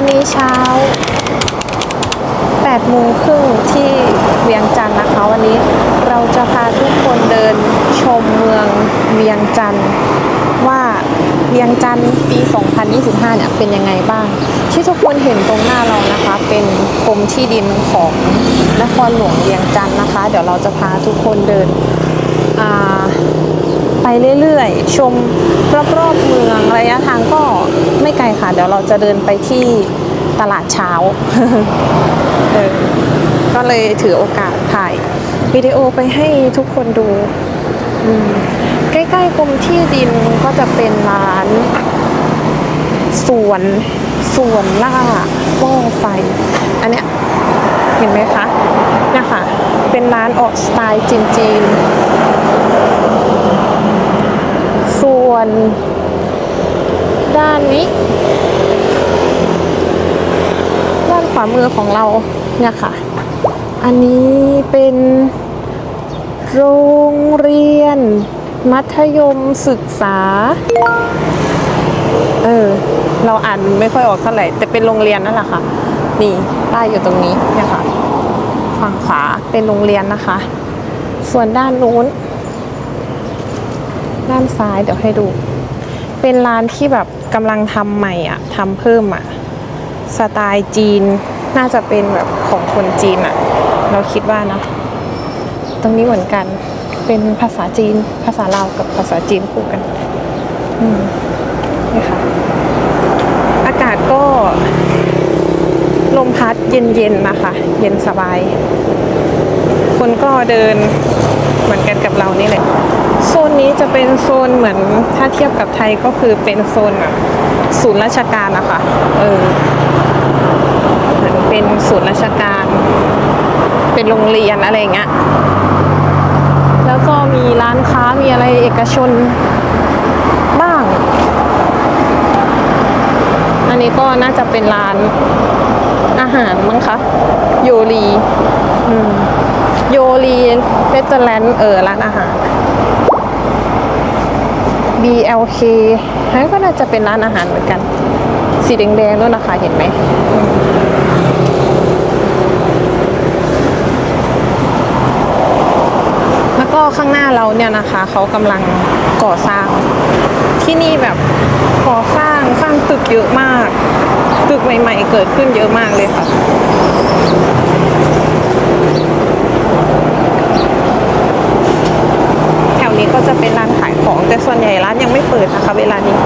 อนนี้เช้า8โมงครึ่งที่เวียงจันทร์นะคะ วันนี้เราจะพาทุกคนเดินชมเมืองเวียงจันทร์ว่าเวียงจันทร์ปี 2025 เนี่ยเป็นยังไงบ้าง ที่ทุกคนเห็นตรงหน้าเรานะคะ เป็นกรมที่ดินของนครหลวงเวียงจันทร์นะคะ เดี๋ยวเราจะพาทุกคนเดิน ไปเรื่อยๆ ชมรอบๆเมืองระยะทางก็ไม่ไกลค่ะ เดี๋ยวเราจะเดินไปที่ตลาดเช้า ก็เลยถือโอกาสถ่ายวิดีโอไปให้ทุกคนดู ใกล้ๆกรมที่ดินก็จะเป็นร้านสวนสวนล่าว่องไฟ อันเนี้ยเห็นไหมคะเนี่ยค่ะ เป็นร้านออกสไตล์จีนๆ ส่วนด้านนี้ ด้านขวามือของเราเนี่ยค่ะ อันนี้เป็นโรงเรียน มัธยมศึกษา เออ เราอ่านไม่ค่อยออกเท่าไหร่ แต่เป็นโรงเรียนนั่นแหละค่ะ นี่ป้ายอยู่ตรงนี้เนี่ยค่ะ ฝั่งขวาเป็นโรงเรียนนะคะ ส่วนด้านนู้น ด้านซ้ายเดี๋ยวให้ดู เป็นร้านที่แบบกำลังทำใหม่อะทำเพิ่มอะ สไตล์จีนน่าจะเป็นแบบของคนจีนอะ เราคิดว่านะ ตรงนี้เหมือนกันเป็นภาษาจีน ภาษาลาวกับภาษาจีนคู่กัน อืมนี่ค่ะ อากาศก็ลมพัดเย็นๆนะคะ เย็นสบาย คนก็เดินเหมือนกันกับเรานี่แหละ นนี้จะเป็นโซนเหมือนถ้าเทียบกับไทยก็คือเป็นโซนแบบศูนย์ราชการนะคะเออเหมือนเป็นศูนย์ราชการ เป็นโรงเรียนอะไรเงี้ยแล้วก็มีร้านค้ามีอะไรเอกชนบ้าง อันนี้ก็น่าจะเป็นร้านอาหารมั้งคะ โยรีโยรีเรสเตอร์แลนด์เออร้านอาหาร BLK นั่นก็น่าจะเป็นร้านอาหารเหมือนกัน สีแดงๆด้วยนะคะเห็นไหมอืมแล้วก็ข้างหน้าเราเนี่ยนะคะ เขากำลังก่อสร้าง ที่นี่แบบก่อสร้างสร้างตึกเยอะมาก ตึกใหม่ๆเกิดขึ้นเยอะมากเลยค่ะ แถวนี้ ก็จะเป็นร้านขายของ แต่ส่วนใหญ่ร้านยังไม่เปิดนะคะเวลานี้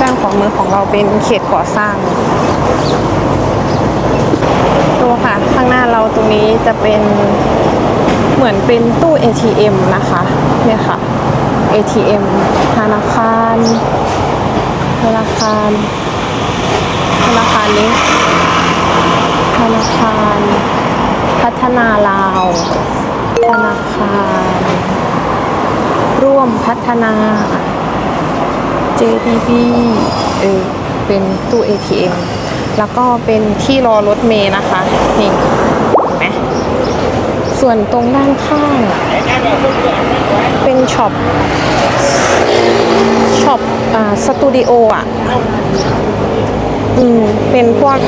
ด้านของมือของเราเป็นเขตก่อสร้างดูค่ะข้างหน้าเราตรงนี้จะเป็นเหมือนเป็นตู้ ATM นะคะเนี่ยค่ะ ATM ธนาคารธนาคารธนาคารนี้ธนาคาร พัฒนาลาวธนาคารร่วมพัฒนา JDB เออเป็นตู้ ATM แล้วก็เป็นที่รอรถเมย์นะคะ นี่เห็นไหมส่วนตรงด้านข้าง เป็นช็อปช็อปอ่าสตูดิโออะ อืม เป็นพวก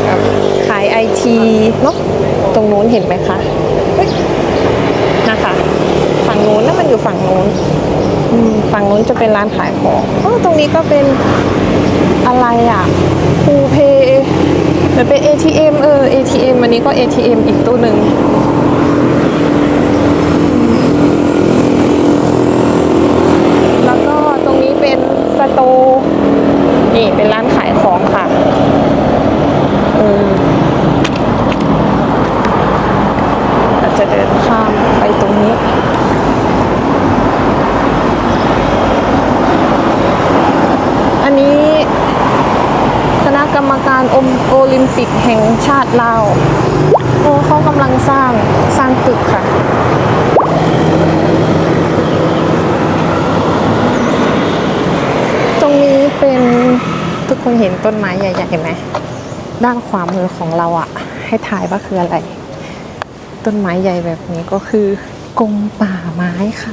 ขายไอทีเนาะ ตรงนู้นเห็นไหมคะนะคะ ฝั่งนู้นนั่นมันอยู่ฝั่งนู้นฝั่งนู้นจะเป็นร้านขายของเออตรงนี้ก็เป็นอะไรอะคูเพมันเป็น ATM เออ ATM อันนี้ก็ ATM อีกตู้หนึ่ง แล้วก็ตรงนี้เป็นสโตร์นี่เป็นร้านขายของค่ะเออเราจะเดินข้ามไปตรงนี้ อันนี้คณะกรรมการอมโอลิมปิกแห่ง ชาติลาวโอ้เขากำลังสร้างสร้างตึกค่ะตรงนี้เป็นทุกคนเห็นต้นไม้ใหญ่ๆไหมด้านขวามือของเราอะให้ถ่ายว่าคืออะไร ต้นไม้ใหญ่แบบนี้ก็คือกรมป่าไม้ค่ะ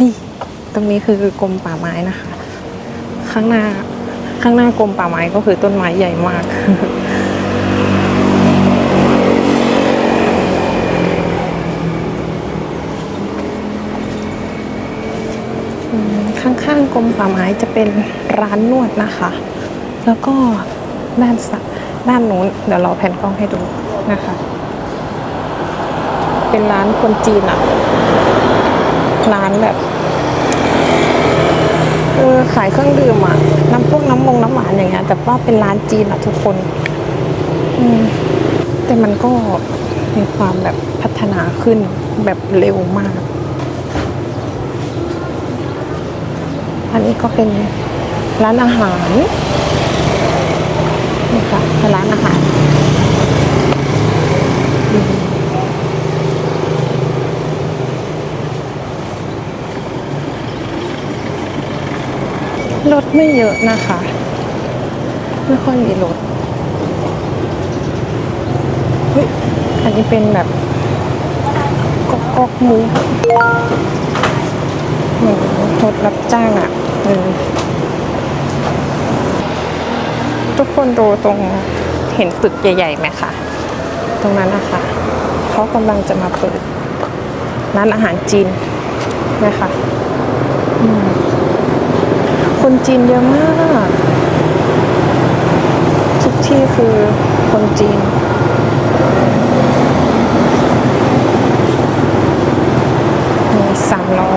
นี่ ตรงนี้คือกรมป่าไม้นะคะ ข้างหน้าข้างหน้ากรมป่าไม้ก็คือต้นไม้ใหญ่มาก ข้างๆกรมป่าไม้จะเป็นร้านนวดนะคะ แล้วก็ด้านสด้านนู้นเดี๋ยวเราแผ่นกล้องให้ดูนะคะ เป็นร้านคนจีนอะร้านแบบเออขายเครื่องดื่มอะน้ำพวกน้ำมงน้ำหวานอย่างเงี้ยแต่ว่าเป็นร้านจีนอะทุกคน อืมแต่มันก็มีความแบบพัฒนาขึ้นแบบเร็วมาก อันนี้ก็เป็นร้านอาหารนี่ค่ะเป็นร้านอาหารรถไม่เยอะนะคะ ไม่ค่อยมีรถอันนี้เป็นแบบกอกกอกหมู หมือนรถรับจ้างอะทุกคนดูตรงเห็นตึกใหญ่ๆไหมคะตรงนั้นนะคะเขากำลังจะมาเปิดร้านอาหารจีนนะคะคนจีนเยอะมาก ทุกที่คือคนจีนมีสามล้อ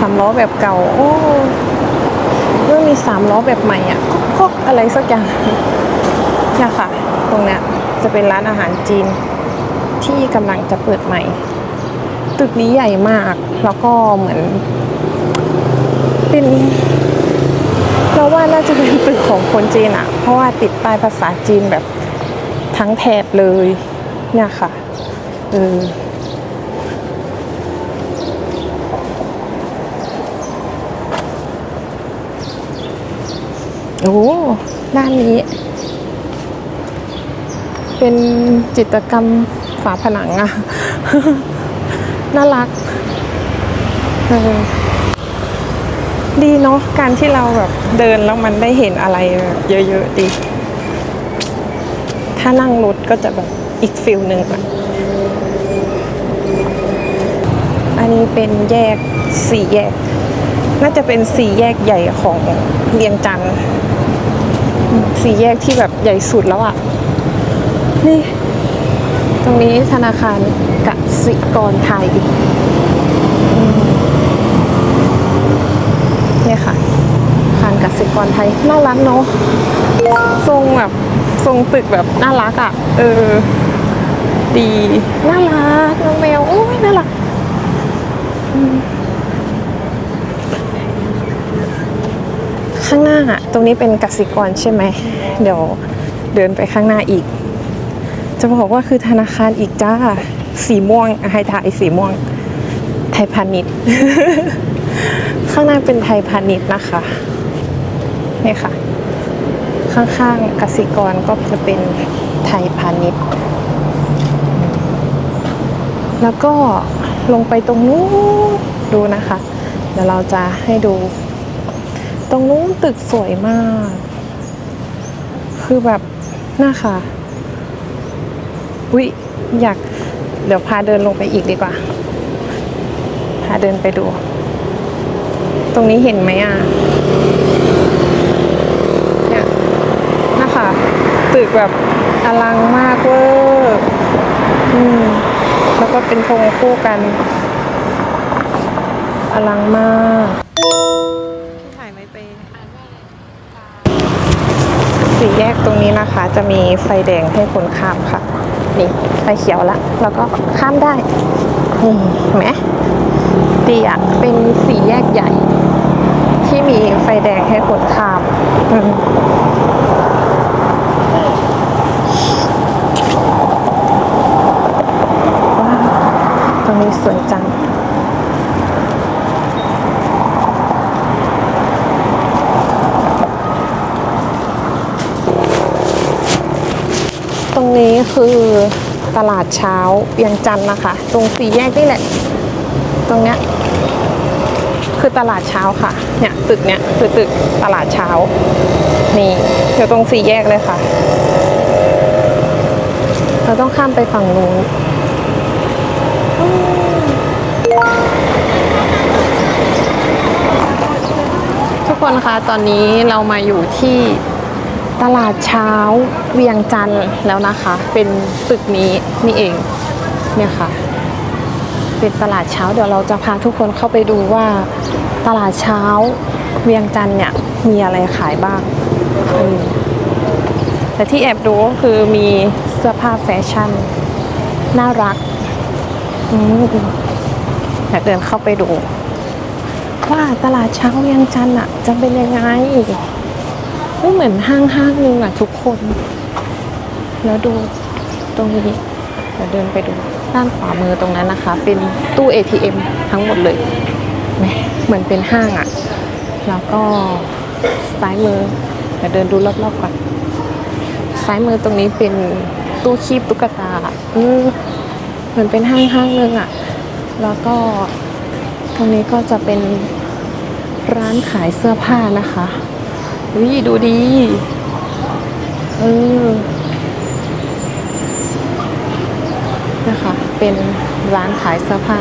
สามล้อแบบเก่า โอ้เมื่อมีสามล้อแบบใหม่อะก็ก็อะไรสักอย่างเนี่ยค่ะ ตรงเนี้ยจะเป็นร้านอาหารจีนที่กำลังจะเปิดใหม่ ตึกนี้ใหญ่มาก แล้วก็เหมือน เป็นเราว่าน่าจะเป็นตึกของคนจีนอะเพราะว่าติดป้ายภาษาจีนแบบทั้งแถบเลย เนี่ยค่ะเออ โอ้ด้านนี้ เป็นจิตรกรรมฝาผนังอะน่ารักเออดีเนาะการที่เราแบบเดินแล้วมันได้เห็นอะไรแบบเยอะๆดี ถ้านั่งรถก็จะแบบอีกฟิลหนึ่งอะอันนี้เป็นแยกสี่แยก น่าจะเป็นสี่แยกใหญ่ของเวียงจันทร์ สี่แยกที่แบบใหญ่สุดแล้วอะ่ะ นี่ ตรงนี้ธนาคารกสิกรไทยอืมเนี่ยค่ะธนาคารกสิกรไทย น่ารักเนาะทรงแบบทรงตึกแบบน่ารักอะ่ะ เออ ดี น่ารักน้องแมวโอ้ยน่ารัก ข้างหน้าอะตรงนี้เป็นกสิกรใช่ไหม เดี๋ยวเดินไปข้างหน้าอีก จะบอกว่าคือธนาคารอีกจ้า สีม่วงอะให้ถ่ายสีม่วง ไทยพาณิชย์ ข้างหน้าเป็นไทยพาณิชย์นะคะนี่ค่ะ ข้างๆกสิกรก็จะเป็นไทยพาณิชย์ แล้วก็ลงไปตรงนู้นดูนะคะ เดี๋ยวเราจะให้ดู ตรงนู้นตึกสวยมาก คือแบบน่าค่ะวิอยาก เดี๋ยวพาเดินลงไปอีกดีกว่า พาเดินไปดู ตรงนี้เห็นไหมอะเนี่ยนะคะตึกแบบอลังมากเวอร์อืมแล้วก็เป็นธงคู่กัน อลังมาก สี่แยกตรงนี้นะคะ จะมีไฟแดงให้คนข้ามค่ะ นี่ไฟเขียวละ แล้วก็ข้ามได้นี่เห็นไหมดีอะเป็นสี่แยกใหญ่ ที่มีไฟแดงให้คนข้ามอืมว้าวตรงนี้สวยจัง รงนี้คือตลาดเช้าเวียงจันทร์นะคะ ตรงสี่แยกนี่แหละ ตรงเนี้ยคือตลาดเช้าค่ะ เนี่ยตึกเนี่ยคือตึกตลาดเช้า นี่อยู่ตรงสี่แยกเลยค่ะ เราต้องข้ามไปฝั่งนู้นทุกคนคะตอนนี้เรามาอยู่ที่ ตลาดเช้าเวียงจันทร์แล้วนะคะ เป็นตึกนี้นี่เองเนี่ยค่ะ เป็นตลาดเช้าเดี๋ยวเราจะพาทุกคนเข้าไปดูว่าตลาดเช้าเวียงจันทร์เนี่ยมีอะไรขายบ้างแต่ที่แอบดูก็คือมีเสื้อผ้าแฟชั่น น่ารักอยากเดินเข้าไปดู ว่าตลาดเช้าเวียงจันทร์อะจะเป็นยังไง ไม่เหมือนห้างห้างนึงอะทุกคน แล้วดูตรงนี้เดี๋ยวเดินไปดูด้านขวามือตรงนั้นนะคะ เป็นตู้ ATM ทั้งหมดเลยแหมเหมือนเป็นห้างอะแล้วก็ซ้ายมือเดี๋ยวเดินดูรอบๆก่อนซ้ายมือตรงนี้เป็นตู้คีบตุ๊กตาอืมเหมือนเป็นห้างห้างนึงอะแล้วก็ตรงนี้ก็จะเป็นร้านขายเสื้อผ้านะคะ วิดูดีเออนะคะ เป็นร้านขายเสื้อผ้า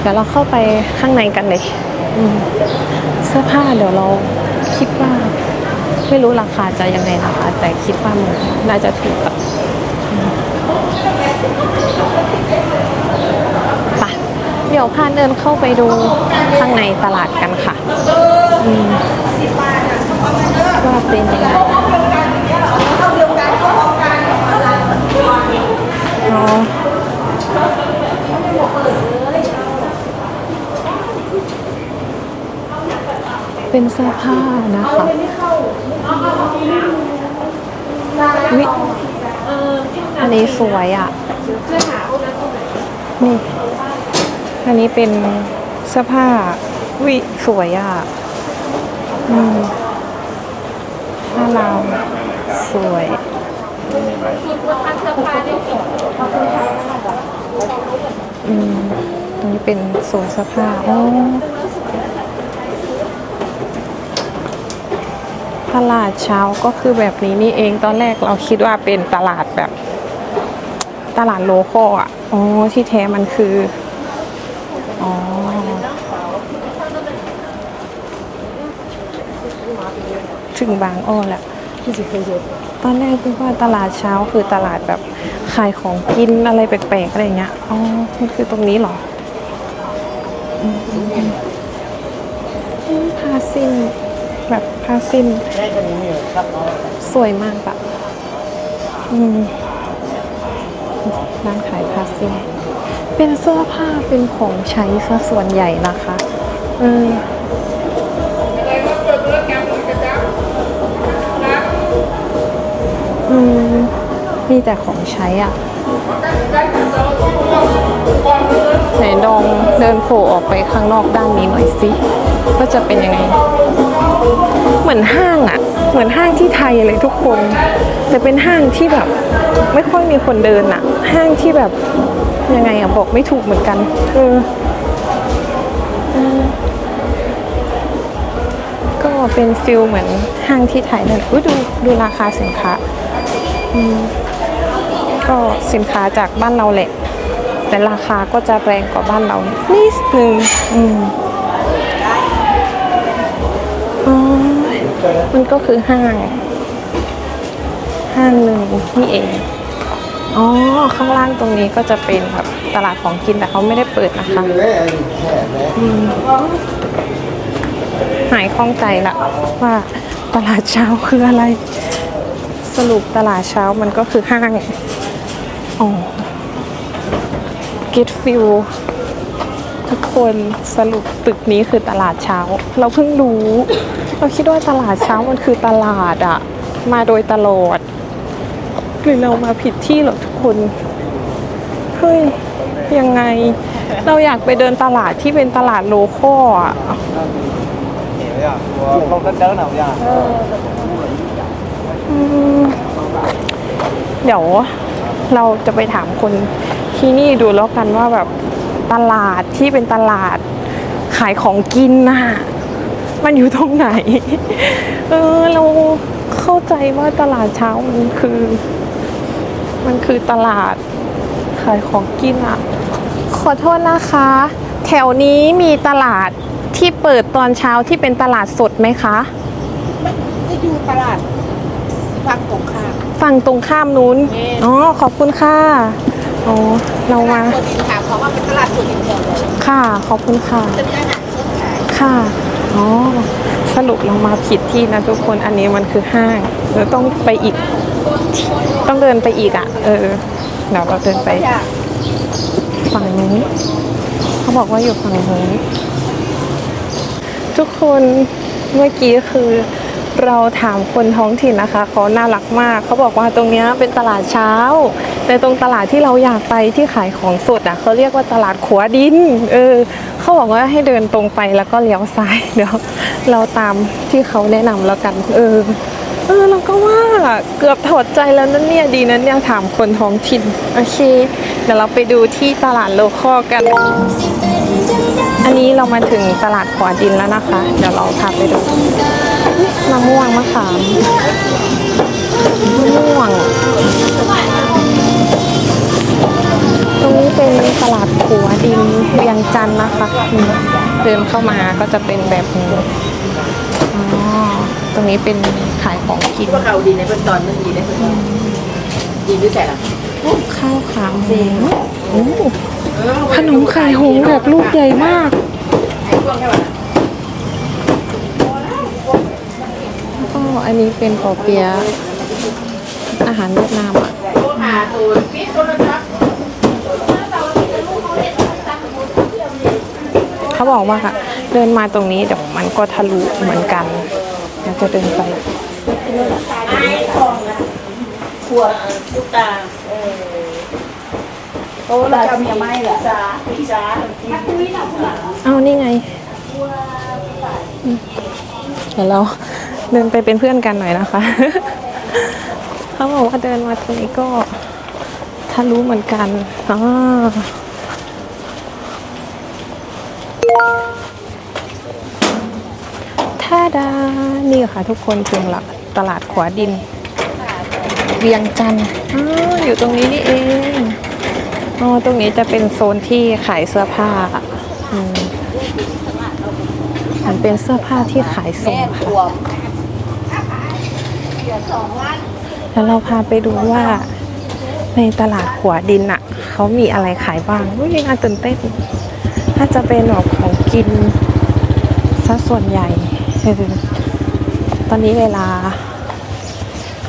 เดี๋ยวเราเข้าไปข้างในกันเลยอืมเสื้อผ้าเดี๋ยวเราคิดว่า ไม่รู้ราคาจะยังไงนะคะ แต่คิดว่ามันน่าจะถูกอะอืมไปเดี๋ยวพาเดินเข้าไปดูข้างในตลาดกันค่ะอืม ว่าเป็นยังไงอ๋อเป็นเสื้อผ้านะคะวิอันนี้สวยอะ นี่ อันนี้เป็นเสื้อผ้าวิสวยอะ อืมผ้าราวสวย อืม ตรงนี้ เป็นโซนเสื้อผ้าตลาดเช้าก็คือแบบนี้นี่เองตอนแรกเราคิดว่าเป็นตลาดแบบ ตลาดโลคอลอะอ๋อที่แท้มันคืออ๋อถึงบางอ้อแหละตอนแรกคิดว่าตลาดเช้าคือตลาดแบบขายของกินอะไรแปลกๆอะไรอย่างเงี้ย อ๋อ มันคือตรงนี้เหรอ แบบผ้าสิ้น สวยมากอะอืมร้านขายผ้าสิ้น เป็นเสื้อผ้าเป็นของใช้ซะส่วนใหญ่นะคะเอออืมมีแต่ของใช้อะไหนลองเดินโผล่ออกไปข้างนอกด้านนี้หน่อยสิว่าจะเป็นยังไง เหมือนห้างอะเหมือนห้างที่ไทยเลยทุกคน แต่เป็นห้างที่แบบไม่ค่อยมีคนเดินอะห้างที่แบบยังไงอะบอกไม่ถูกเหมือนกันเออก็เป็นฟิลเหมือนห้างที่ไทยนั่นอุ๊ยดูดูราคาสินค้าก็สินค้าจากบ้านเราแหละ แต่ราคาก็จะแรงกว่าบ้านเรานิดนึงอืม มันก็คือห้าง ห้างหนึ่งนี่เอง อ๋อ ข้างล่างตรงนี้ก็จะเป็นแบบตลาดของกินแต่เขาไม่ได้เปิดนะคะอืมหายข้องใจละว่าตลาดเช้าคืออะไร สรุปตลาดเช้ามันก็คือห้าง อ๋อ get feel คนสรุปตึกนี้คือตลาดเช้า เราเพิ่งรู้ เราคิดว่าตลาดเช้ามันคือตลาดอะมาโดยตลอด หรือเรามาผิดที่หรอทุกคนเฮ้ยยังไง เราอยากไปเดินตลาดที่เป็นตลาดโลคอลอะเดี๋ยวเราจะไปถามคนที่นี่ดูแล้วกันว่าแบบ ตลาดที่เป็นตลาดขายของกินน่ะ มันอยู่ตรงไหน เออเราเข้าใจว่าตลาดเช้ามันคือ มันคือตลาดขายของกินอะ ขอโทษนะคะ แถวนี้มีตลาดที่เปิดตอนเช้าที่เป็นตลาดสดไหมคะจะอยู่ตลาดฝั่งตรงข้ามฝั่งตรงข้ามนู้นแม่อ๋อ ขอบคุณค่ะ อ๋อ เราตลามาดตัวดินค่ะเพราะว่าเป็นตลาดตัวดินเดียวเลยค่ะขอบคุณค่ะ จะมีอาหารสดขายค่ะอ๋อสรุปเรามาผิดที่นะทุกคนอันนี้มันคือห้างเราต้องไปอีก ต้องเดินไปอีกอะ เออเดี๋ยวเราเดินไป อยากฝั่งนี้เขาบอกว่าอยู่ฝั่งนี้ ทุกคนเมื่อกี้คือ เราถามคนท้องถิ่นนะคะเขาน่ารักมากเขาบอกว่าตรงนี้เป็นตลาดเช้าแต่ตรงตลาดที่เราอยากไปที่ขายของสดอะเขาเรียกว่าตลาดขัวดิน เออเขาบอกว่าให้เดินตรงไปแล้วก็เลี้ยวซ้ายเดี๋ยวเราตามที่เขาแนะนำแล้วกัน เออ เออเราก็ว่าเกือบถอดใจแล้วนั่นเนี่ยดีนั้นเนี่ยถามคนท้องถิ่นโอเคเดี๋ยวเราไปดูที่ตลาดโลคอลกัน อันนี้เรามาถึงตลาดขวาดินแล้วนะคะ เดี๋ยวเราพาไปดู มะม่วงมะขามมะม่วง ตรงนี้เป็นตลาดขัวดินเวียงจันทร์นะคะอืมเดินเข้ามาก็จะเป็นแบบนี้อ๋อตรงนี้เป็นขายของกินว่าเขาดีในเบื้องตอนมันดีได้เบื้องตอนดีด้วยแต่ละข้าวขาหมูโอ้ขนมไข่หงส์แบบลูกใหญ่มากไอ้พวกแค่ว่า อันนี้เป็นปอเปียอาหารเวียดนามอะเขาบอกว่าค่ะ เดินมาตรงนี้เดี๋ยวมันก็ทะลุเหมือนกันเราจะเดินไปขวดลูกตาเออโอ้เราจะมีไม้เหรอจ้าพี่จ้าเอานี่ไงเดี๋ยวเรา เดินไปเป็นเพื่อนกันหน่อยนะคะ เขาบอกว่าเดินมาตรงนี้ก็ทะลุเหมือนกันอ๋อท่าดา นี่ค่ะทุกคนถึงหลักตลาดขวาดิน เวียงจันทร์ออยู่ตรงนี้นี่เองอ๋อตรงนี้จะเป็นโซนที่ขายเสื้อผ้าอืมมันเป็นเสื้อผ้าที่ขายส่งค่ะ แล้วเราพาไปดูว่าในตลาดขวาดินอะเขามีอะไรขายบ้างอุ้ยน่าตื่นเต้นถ้าจะเป็นแบบของกินซะส่วนใหญ่เออตอนนี้เวลา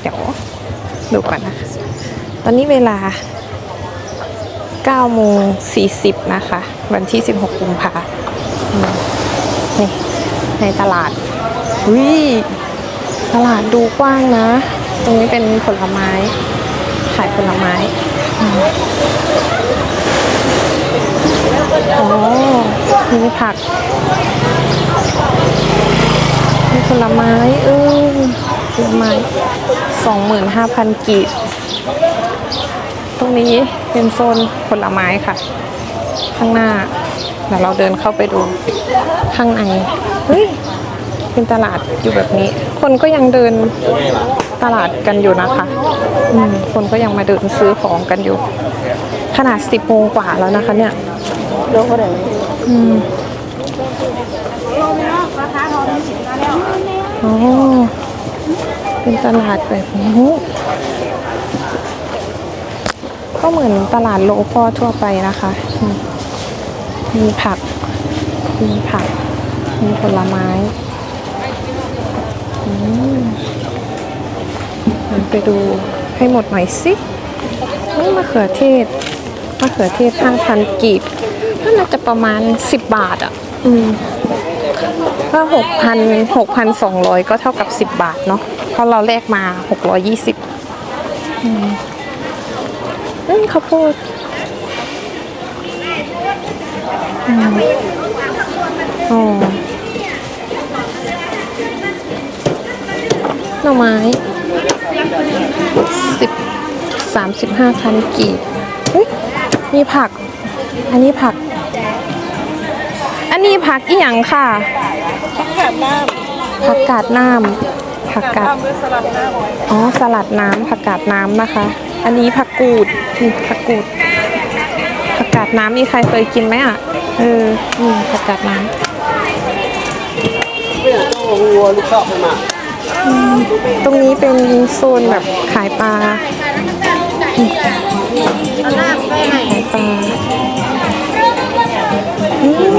เดี๋ยวดูก่อนนะ ตอนนี้เวลา9โมง40 นะคะ วันที่ 16 กุมภาอืมนี่ในตลาดวิ ตลาดดูกว้างนะ ตรงนี้เป็นผลไม้ ขายผลไม้อ๋อมีผัก มีผลไม้เออผลไม้สองหมื่นห้าพันกีบตรงนี้เป็นโซนผลไม้ค่ะ ข้างหน้าเดี๋ยวเราเดินเข้าไปดูข้างในเฮ้ยเป็นตลาดอยู่แบบนี้ คนก็ยังเดินตลาดกันอยู่นะคะคนก็ยังมาเดินซื้อของกันอยู่ ขนาดสิบโมงกว่าแล้วนะคะ เนี่ยโลกเขาได้อืมอ๋อเป็นตลาดแบบนี้ก็เหมือนตลาดโลคอทั่วไปนะคะ มีผัก มีผัก มีผลไม้ ไปดูให้หมดหน่อยสินี่มะเขือเทศมะเขือเทศห้าพันกีบก็น่าจะประมาณสิบบาทอะ อืมก็หกพันหกพันสองร้อยก็เท่ากับสิบบาทเนาะเพราะเราแลกมาหกร้อยยี่สิบอืมข้าวโพดอืมอ๋ หน่อไม้สิบสามสิบห้าพันกีบเฮ้ยมีผัก อันนี้ผัก อันนี้ผักอีหยังค่ะ ผักกาดน้ผักกาดน้ำผักำกาดทำด้วยสลัดน้ำอ๋อสลัดน้ำผักกาดน้ำนะคะ อันนี้ผักกูดนี่ผักกูดผักกาดน้ำมีใครเคยกินไหมอะเออนี่ผักกาดน้ไม่อยากต้องวัวลูกชอบไปมาำ ตรงนี้เป็นโซนแบบขายปลาขายปลา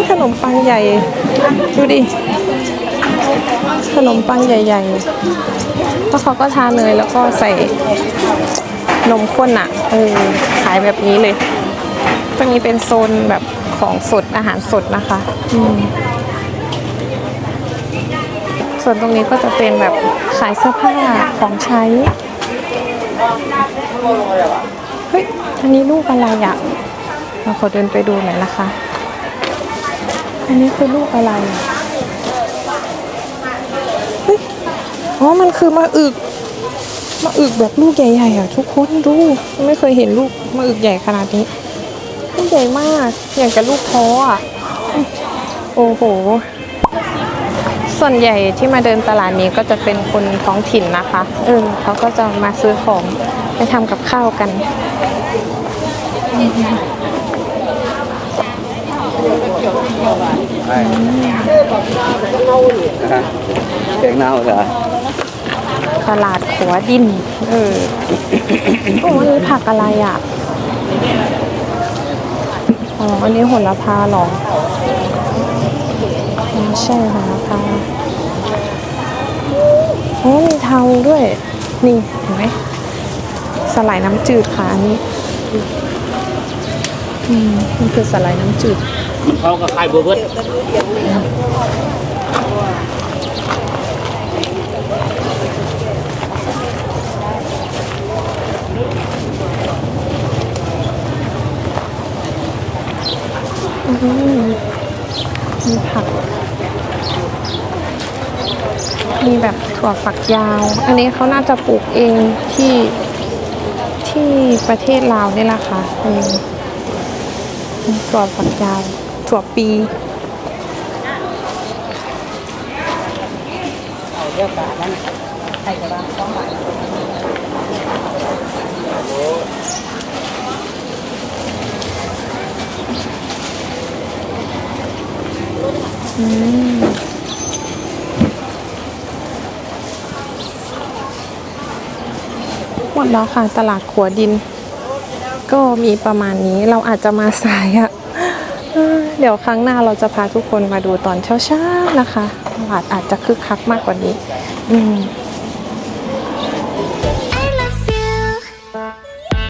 ขนมปังใหญ่ ดูดิ ขนมปังใหญ่ๆแล้วเขาก็ทาเนยแล้วก็ใส่นมข้นอะเออขายแบบนี้เลย ตรงนี้เป็นโซนแบบของสดอาหารสดนะคะ อืม ส่วนตรงนี้ก็จะเป็นแบบขายเสื้อผ้าของใช้ เฮ้ย อันนี้ลูกอะไรอะเราขอเดินไปดูหน่อยนะคะ อันนี้คือลูกอะไรเฮ้ย อ๋อ มันคือมะอึกมะอึกแบบลูกใหญ่ๆอะทุกคนดูไม่เคยเห็นลูกมะอึกใหญ่ขนาดนี้ลูกใหญ่มาก อย่างกับลูกท้ออะ โอ้โห ส่วนใหญ่ที่มาเดินตลาดนี้ก็จะเป็นคนท้องถิ่นนะคะเออเขาก็จะมาซื้อของไปทำกับข้าวกัน ใช่แกงเน่าเหรอตลาดขัวดิน เออ โอ้อันนี้ผักอะไรอะ อ๋อ อันนี้โหระพาเหรออ๋อ ใช่โหระพาโอ้มีเทาด้วย นี่เห็นไหมสลายน้ำจืดค่ะอันนี้ อืมมันคือสลายน้ำจืดเขาก็ขายบัวเบิดอืมมีผัก มีแบบถั่วฝักยาว อันนี้เขาน่าจะปลูกเองที่ที่ประเทศลาวนี่แหละค่ะเออมีถั่วฝักยาว ถั่วปีเรียกกาดนั่นใส่กระบาต้องบาทอืม หมดแล้วค่ะตลาดขัวดิน ก็มีประมาณนี้เราอาจจะมาสายอะเออเดี๋ยวครั้งหน้าเราจะพาทุกคนมาดูตอนเช้าๆนะคะ ตลาดอาจจะคึกคักมากกว่านี้ อืม